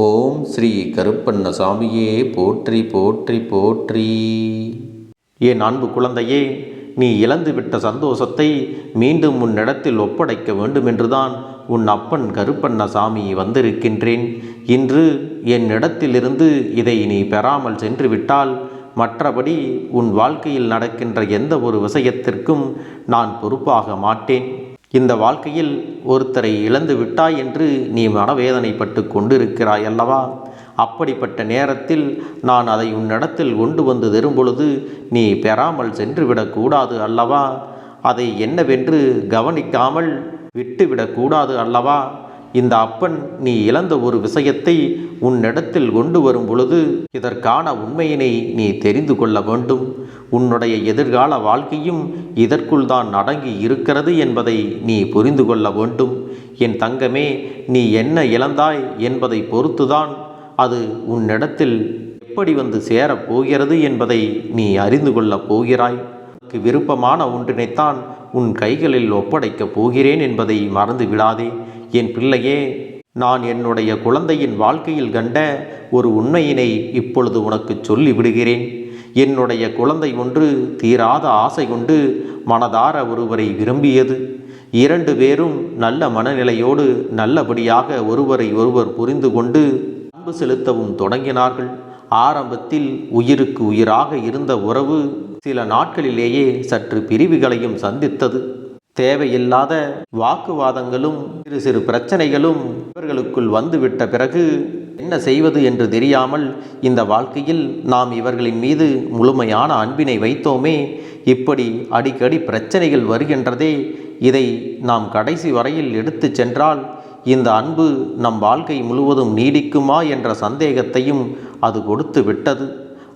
ஓம் ஸ்ரீ கருப்பண்ண சாமியே போற்றி போற்றி போற்றி. என் அன்பு குழந்தையே நீ இழந்துவிட்ட சந்தோஷத்தை மீண்டும் உன்னிடத்தில் ஒப்படைக்க வேண்டுமென்றுதான் உன் அப்பன் கருப்பண்ண சாமி வந்திருக்கின்றேன். இன்று என்னிடத்திலிருந்து இதை நீ பெறாமல் சென்று விட்டால் மற்றபடி உன் வாழ்க்கையில் நடக்கின்ற எந்த ஒரு விஷயத்திற்கும் நான் பொறுப்பாக மாட்டேன். இந்த வாழ்க்கையில் ஒருத்தரை இழந்து விட்டாய் என்று நீ மனவேதனைப்பட்டு கொண்டிருக்கிறாய் அல்லவா? அப்படிப்பட்ட நேரத்தில் நான் அதை உன்னிடத்தில் கொண்டு வந்து தரும்பொழுது நீ பெறாமல் சென்றுவிடக்கூடாது அல்லவா? அதை என்னவென்று கவனிக்காமல் விட்டுவிடக்கூடாது அல்லவா? இந்த அப்பன் நீ இழந்த ஒரு விஷயத்தை உன்னிடத்தில் கொண்டு வரும் பொழுது இதற்கான உண்மையினை நீ தெரிந்து கொள்ள வேண்டும். உன்னுடைய எதிர்கால வாழ்க்கையும் இதற்குள் தான் அடங்கி இருக்கிறது என்பதை நீ புரிந்து கொள்ள வேண்டும். என் தங்கமே நீ என்ன இழந்தாய் என்பதை பொறுத்துதான் அது உன்னிடத்தில் எப்படி வந்து சேரப் போகிறது என்பதை நீ அறிந்து கொள்ளப் போகிறாய். உனக்கு விருப்பமான ஒன்றினைத்தான் உன் கைகளில் ஒப்படைக்கப் போகிறேன் என்பதை மறந்து விடாதே. என் பிள்ளையே நான் என்னுடைய குழந்தையின் வாழ்க்கையில் கண்ட ஒரு உண்மையினை இப்பொழுது உனக்கு சொல்லிவிடுகிறேன். என்னுடைய குழந்தை ஒன்று தீராத ஆசை கொண்டு மனதார ஒருவரை விரும்பியது. இரண்டு பேரும் நல்ல மனநிலையோடு நல்லபடியாக ஒருவரை ஒருவர் புரிந்து கொண்டு அன்பு செலுத்தவும் தொடங்கினார்கள். ஆரம்பத்தில் உயிருக்கு உயிராக இருந்த உறவு சில நாட்களிலேயே சற்று பிரிவுகளையும் சந்தித்தது. தேவையில்லாத வாக்குவாதங்களும் சிறு சிறு பிரச்சனைகளும் இவர்களுக்குள் வந்துவிட்ட பிறகு என்ன செய்வது என்று தெரியாமல் இந்த வாழ்க்கையில் நாம் இவர்களின் மீது முழுமையான அன்பினை வைத்தோமே இப்படி அடிக்கடி பிரச்சனைகள் வருகின்றதே இதை நாம் கடைசி வரையில் எடுத்து சென்றால் இந்த அன்பு நம் வாழ்க்கை முழுவதும் நீடிக்குமா என்ற சந்தேகத்தையும் அது கொடுத்து விட்டது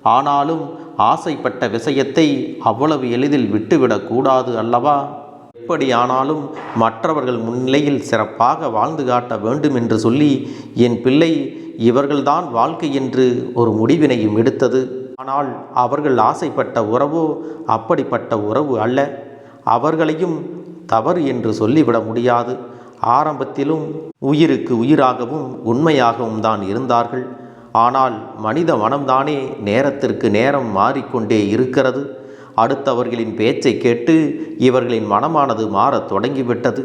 ஆனாலும் ஆசைப்பட்ட விஷயத்தை அவ்வளவு எளிதில் விட்டுவிடக்கூடாது அல்லவா? எப்படியானாலும் மற்றவர்கள் முன்னிலையில் சிறப்பாக வாழ்ந்து காட்ட வேண்டும் என்று சொல்லி என் பிள்ளை இவர்கள்தான் வாழ்க்கை என்று ஒரு முடிவினையும் எடுத்தது. ஆனால் அவர்கள் ஆசைப்பட்ட உறவோ அப்படிப்பட்ட உறவு அல்ல. அவர்களையும் தவறு என்று சொல்லிவிட முடியாது. ஆரம்பத்திலும் உயிருக்கு உயிராகவும் உண்மையாகவும் தான் இருந்தார்கள். ஆனால் மனித மனம்தானே நேரத்திற்கு நேரம் மாறிக்கொண்டே இருக்கிறது. அடுத்தவர்களின் பேச்சை கேட்டு இவர்களின் மனமானது மாறத் தொடங்கிவிட்டது.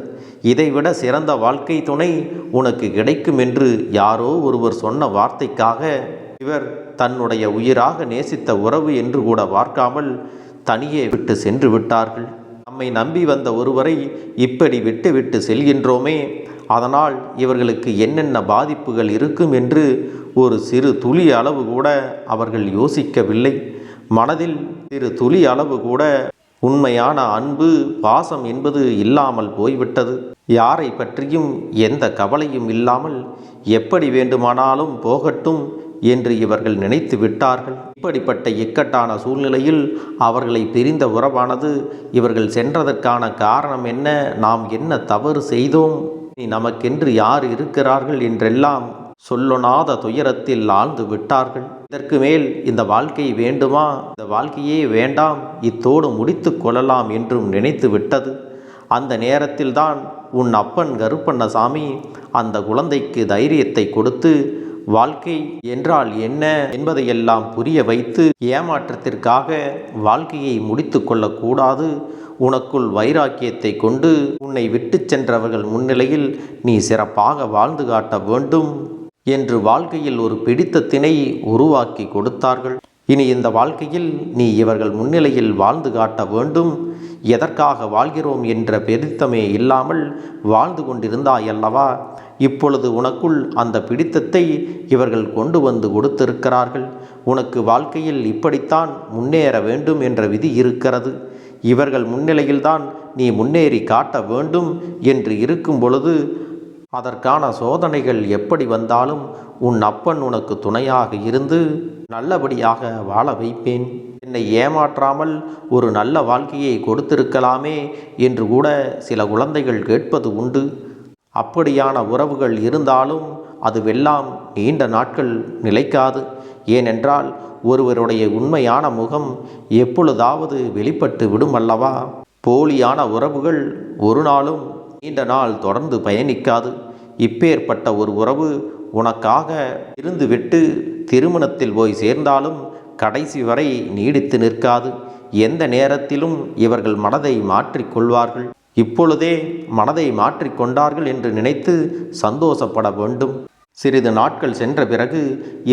இதைவிட சிறந்த வாழ்க்கை துணை உனக்கு கிடைக்கும் என்று யாரோ ஒருவர் சொன்ன வார்த்தைக்காக இவர் தன்னுடைய உயிராக நேசித்த உறவு என்று கூட பார்க்காமல் தனியே விட்டு சென்று விட்டார்கள். நம்மை நம்பி வந்த ஒருவரை இப்படி விட்டு விட்டு செல்கின்றோமே. அதனால் இவர்களுக்கு என்னென்ன பாதிப்புகள் இருக்கும் என்று ஒரு சிறு துளி அளவு கூட அவர்கள் யோசிக்கவில்லை. மனதில் சிறு துளி அளவு கூட உண்மையான அன்பு பாசம் என்பது இல்லாமல் போய்விட்டது. யாரை பற்றியும் எந்த கவலையும் இல்லாமல் எப்படி வேண்டுமானாலும் போகட்டும் என்று இவர்கள் நினைத்து விட்டார்கள். இப்படிப்பட்ட இக்கட்டான சூழ்நிலையில் அவர்களை பிரிந்த உறவானது இவர்கள் சென்றதற்கான காரணம் என்ன? நாம் என்ன தவறு செய்தோம்? நமக்கென்று யார் இருக்கிறார்கள் என்றெல்லாம் சொல்லொணாத துயரத்தில் ஆழ்ந்து விட்டார்கள். இதற்கு மேல் இந்த வாழ்க்கை வேண்டுமா? இந்த வாழ்க்கையே வேண்டாம். இத்தோடு முடித்து கொள்ளலாம் என்றும் நினைத்து விட்டது. அந்த நேரத்தில்தான் உன் அப்பன் கருப்பண்ணசாமி அந்த குழந்தைக்கு தைரியத்தை கொடுத்து வாழ்க்கை என்றால் என்ன என்பதையெல்லாம் புரிய வைத்து ஏமாற்றத்திற்காக வாழ்க்கையை முடித்து கொள்ளக்கூடாது. உனக்குள் வைராக்கியத்தை கொண்டு உன்னை விட்டு சென்றவர்கள் முன்னிலையில் நீ சிறப்பாக வாழ்ந்து காட்ட வேண்டும் என்று வாழ்க்கையில் ஒரு பிடித்தத்தினை உருவாக்கி கொடுத்தார்கள். இனி இந்த வாழ்க்கையில் நீ இவர்கள் முன்னிலையில் வாழ்ந்து காட்ட வேண்டும். எதற்காக வாழ்கிறோம் என்ற பெருத்தமே இல்லாமல் வாழ்ந்து கொண்டிருந்தாயல்லவா இப்பொழுது உனக்குள் அந்த பிடித்தத்தை இவர்கள் கொண்டு வந்து கொடுத்திருக்கிறார்கள். உனக்கு வாழ்க்கையில் இப்படித்தான் முன்னேற வேண்டும் என்ற விதி இருக்கிறது. இவர்கள் முன்னிலையில்தான் நீ முன்னேறி காட்ட வேண்டும் என்று இருக்கும் பொழுது அதற்கான சோதனைகள் எப்படி வந்தாலும் உன் அப்பன் உனக்கு துணையாக இருந்து நல்லபடியாக வாழ வைப்பேன். என்னை ஏமாற்றாமல் ஒரு நல்ல வாழ்க்கையை கொடுத்திருக்கலாமே என்று கூட சில குழந்தைகள் கேட்பது உண்டு. அப்படியான உறவுகள் இருந்தாலும் அதுவெல்லாம் நீண்ட நாட்கள் நிலைக்காது. ஏனென்றால் ஒருவருடைய உண்மையான முகம் எப்பொழுதாவது வெளிப்பட்டு விடும் அல்லவா போலியான உறவுகள் ஒரு நாளும் நீண்ட நாள் தொடர்ந்து பயணிக்காது. இப்பேற்பட்ட ஒரு உறவு உனக்காக இருந்துவிட்டு திருமணத்தில் போய் சேர்ந்தாலும் கடைசி வரை நீடித்து நிற்காது. எந்த நேரத்திலும் இவர்கள் மனதை மாற்றிக்கொள்வார்கள் இப்பொழுதே மனதை மாற்றிக்கொண்டார்கள் என்று நினைத்து சந்தோஷப்பட வேண்டும். சிறிது நாட்கள் சென்ற பிறகு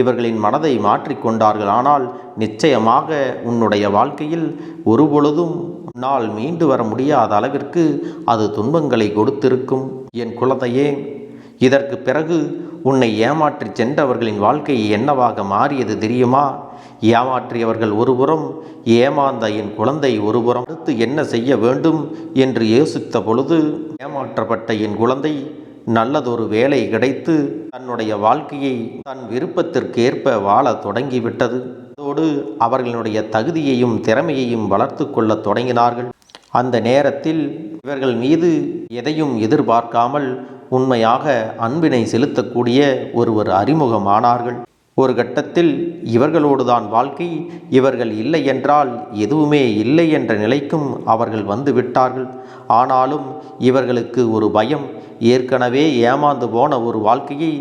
இவர்களின் மனதை மாற்றிக்கொண்டார்கள் ஆனால் நிச்சயமாக உன்னுடைய வாழ்க்கையில் ஒருபொழுதும் உன்னால் மீண்டு வர முடியாத அளவிற்கு அது துன்பங்களை கொடுத்திருக்கும். என் குழந்தையே இதற்கு பிறகு உன்னை ஏமாற்றி சென்றவர்களின் வாழ்க்கை என்னவாக மாறியது தெரியுமா? ஏமாற்றியவர்கள் ஒருபுறம் ஏமாந்த என் குழந்தை ஒருபுறம் அடுத்து என்ன செய்ய வேண்டும் என்று யோசித்த பொழுது ஏமாற்றப்பட்ட என் குழந்தை நல்லதொரு வேலை கிடைத்து தன்னுடைய வாழ்க்கையை தன் விருப்பத்திற்கேற்ப வாழ தொடங்கிவிட்டது. அதோடு அவர்களுடைய தகுதியையும் திறமையையும் வளர்த்து கொள்ள தொடங்கினார்கள். அந்த நேரத்தில் இவர்கள் மீது எதையும் எதிர்பார்க்காமல் உண்மையாக அன்பினை செலுத்தக்கூடிய ஒருவர் அறிமுகமானார்கள். ஒரு கட்டத்தில் இவர்களோடுதான் வாழ்க்கை இவர்கள் இல்லை என்றால் எதுவுமே இல்லை என்ற நிலைக்கும் அவர்கள் வந்து விட்டார்கள். ஆனாலும் இவர்களுக்கு ஒரு பயம் ஏற்கனவே ஏமாந்து போன ஒரு வாழ்க்கையை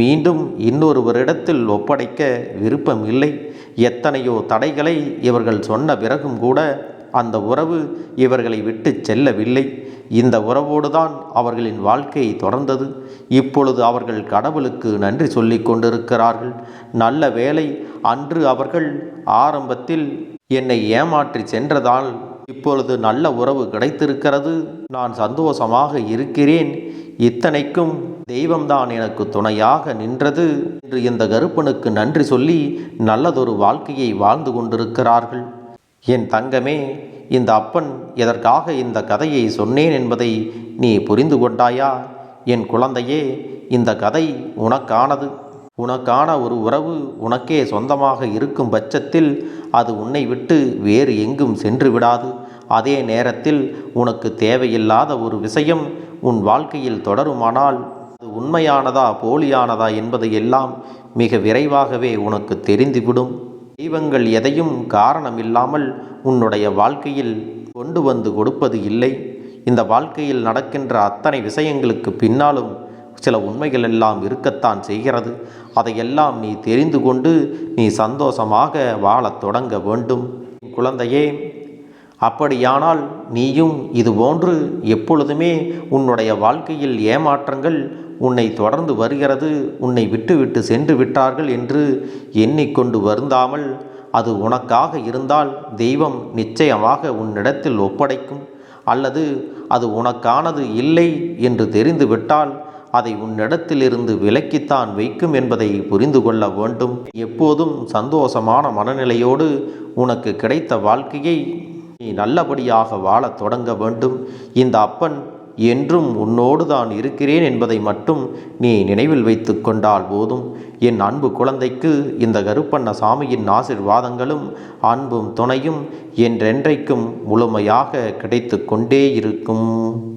மீண்டும் இன்னொருவரிடத்தில் ஒப்படைக்க விருப்பம் இல்லை. எத்தனையோ தடைகளை இவர்கள் சொன்ன பிறகும் கூட அந்த உறவு இவர்களை விட்டு செல்லவில்லை. இந்த உறவோடுதான் அவர்களின் வாழ்க்கையை தொடர்ந்தது. இப்பொழுது அவர்கள் கடவுளுக்கு நன்றி சொல்லிக் கொண்டிருக்கிறார்கள். நல்ல வேளை அன்று அவர்கள் ஆரம்பத்தில் என்னை ஏமாற்றி சென்றதால் இப்பொழுது நல்ல உறவு கிடைத்திருக்கிறது. நான் சந்தோஷமாக இருக்கிறேன். இத்தனைக்கும் தெய்வம்தான் எனக்கு துணையாக நின்றது என்று இந்த கருப்பனுக்கு நன்றி சொல்லி நல்லதொரு வாழ்க்கையை வாழ்ந்து கொண்டிருக்கிறார்கள். என் தங்கமே இந்த அப்பன் எதற்காக இந்த கதையை சொன்னேன் என்பதை நீ புரிந்து கொண்டாயா? என் குழந்தையே இந்த கதை உனக்கானது. உனக்கான ஒரு உறவு உனக்கே சொந்தமாக இருக்கும் பட்சத்தில் அது உன்னை விட்டு வேறு எங்கும் சென்று விடாது. அதே நேரத்தில் உனக்கு தேவையில்லாத ஒரு விஷயம் உன் வாழ்க்கையில் தொடருமானால் அது உண்மையானதா போலியானதா என்பது எல்லாம் மிக விரைவாகவே உனக்கு தெரிந்துவிடும். தெய்வங்கள் எதையும் காரணமில்லாமல் உன்னுடைய வாழ்க்கையில் கொண்டு வந்து கொடுப்பது இல்லை. இந்த வாழ்க்கையில் நடக்கின்ற அத்தனை விஷயங்களுக்கு பின்னாலும் சில உண்மைகள் எல்லாம் இருக்கத்தான் செய்கிறது. அதையெல்லாம் நீ தெரிந்து கொண்டு நீ சந்தோஷமாக வாழத் தொடங்க வேண்டும். குழந்தையே அப்படியானால் நீயும் இதுபோன்று எப்பொழுதுமே உன்னுடைய வாழ்க்கையில் ஏமாற்றங்கள் உன்னை தொடர்ந்து வருகிறது உன்னை விட்டுவிட்டு சென்று விட்டார்கள் என்று எண்ணிக்கொண்டு வருந்தாமல் அது உனக்காக இருந்தால் தெய்வம் நிச்சயமாக உன்னிடத்தில் ஒப்படைக்கும். அல்லது அது உனக்கானது இல்லை என்று தெரிந்துவிட்டால் அதை உன்னிடத்திலிருந்து விலக்கித்தான் வைக்கும் என்பதை புரிந்து கொள்ள வேண்டும். எப்போதும் சந்தோஷமான மனநிலையோடு உனக்கு கிடைத்த வாழ்க்கையை நீ நல்லபடியாக வாழத் தொடங்க வேண்டும். இந்த அப்பன் என்றும் உன்னோடு தான் இருக்கிறேன் என்பதை மட்டும் நீ நினைவில் வைத்து கொண்டால் போதும். என் அன்பு குழந்தைக்கு இந்த கருப்பண்ண சாமியின் ஆசிர்வாதங்களும் அன்பும் துணையும் என்றென்றைக்கும் முழுமையாக கிடைத்து கொண்டே இருக்கும்.